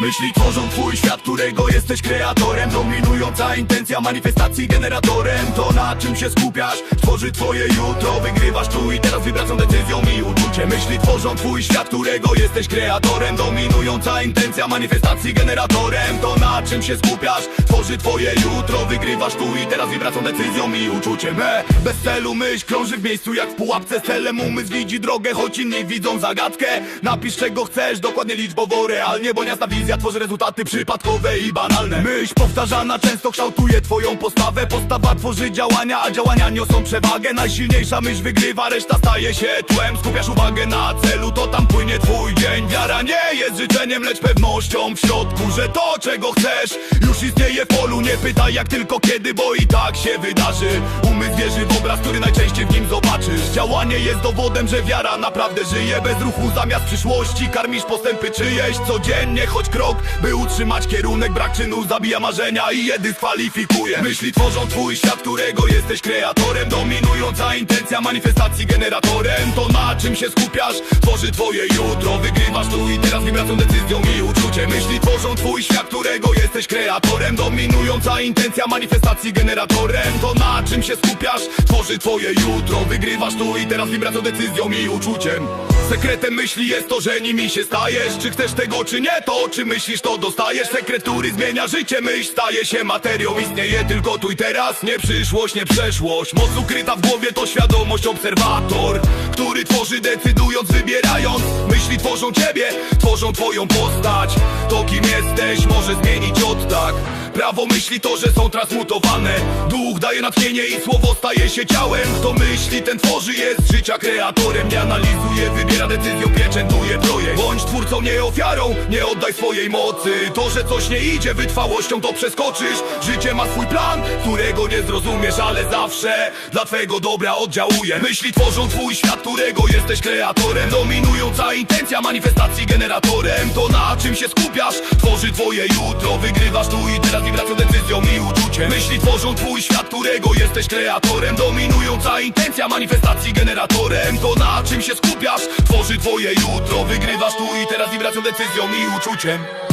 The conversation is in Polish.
Myśli tworzą twój świat, którego jesteś kreatorem. Dominująca intencja manifestacji generatorem. To na czym się skupiasz, tworzy twoje jutro. Wygrywasz tu i teraz wibracją, decyzją uczuciem Myśli tworzą twój świat, którego jesteś kreatorem. Dominująca intencja manifestacji generatorem. To na czym się skupiasz, tworzy twoje jutro. Wygrywasz tu i teraz wibracją, decyzją i uczuciem. E, Bez celu myśl krąży w miejscu jak w pułapce. Celem umysł widzi drogę, choć inni widzą zagadkę. Napisz czego chcesz, dokładnie liczbowo, realnie Bo jasna wizja tworzy rezultaty przypadkowe i banalne. Myśl powtarzana często kształtuje twoją postawę. Postawa tworzy działania, a działania niosą przewagę. Najsilniejsza myśl wygrywa, reszta staje się tłem. Skupiasz uwagę na celu, to tam płynie twój dzień. Wiara nie jest życzeniem, lecz pewnością w środku Że to czego chcesz już istnieje w polu. Nie pytaj jak tylko kiedy, bo i tak się wydarzy. Umysł wierzy w obraz, który najczęściej w nim zobaczysz. Działanie jest dowodem, że wiara naprawdę żyje. Bez ruchu zamiast przyszłości karmisz postępy czyjeś. Codziennie choć krok, by utrzymać kierunek Brak czynu zabija marzenia i je dyskwalifikuje. Myśli tworzą twój świat, którego jesteś kreatorem. Dominująca intencja manifestacji generatorem. To na czym się skupiasz, tworzy twoje jutro. Wygrywasz tu i teraz wibracją, decyzją i uczuciem Myśli tworzą twój świat, którego jesteś kreatorem. Dominująca intencja manifestacji generatorem. To na czym się skupiasz, tworzy twoje jutro. Wygrywasz tu i teraz wibracją, decyzją i uczuciem Sekretem myśli jest to, że nimi się stajesz. Czy chcesz tego, czy nie, to czy myślisz, to dostajesz. Sekret, który zmienia życie, myśl staje się materią. Istnieje tylko tu i teraz, nie przyszłość, nie przeszłość. Moc ukryta w głowie to świadomość, obserwator Który tworzy decydując, wybierając. Myśli tworzą ciebie, tworzą twoją postać. To kim jesteś może zmienić od tak Prawo myśli to, że są transmutowane. Duch daje natchnienie i słowo staje się ciałem. Kto myśli, ten tworzy, jest życia kreatorem. Nie analizuje, wybiera decyzją, pieczętuje projekt. Bądź twórcą, nie ofiarą, nie oddaj swojej mocy. To, że coś nie idzie, wytrwałością to przeskoczysz. Życie ma swój plan, którego nie zrozumiesz Ale zawsze dla twojego dobra oddziałuje. Myśli tworzą twój świat, którego jesteś kreatorem. Dominująca intencja manifestacji generatorem. To na czym się skupiasz, tworzy twoje jutro. Wygrywasz tu i teraz wibracją, decyzją i uczuciem. Myśli tworzą twój świat, którego jesteś kreatorem. Dominująca intencja manifestacji generatorem. To na czym się skupiasz, tworzy twoje jutro. Wygrywasz tu i teraz wibracją, decyzją i uczuciem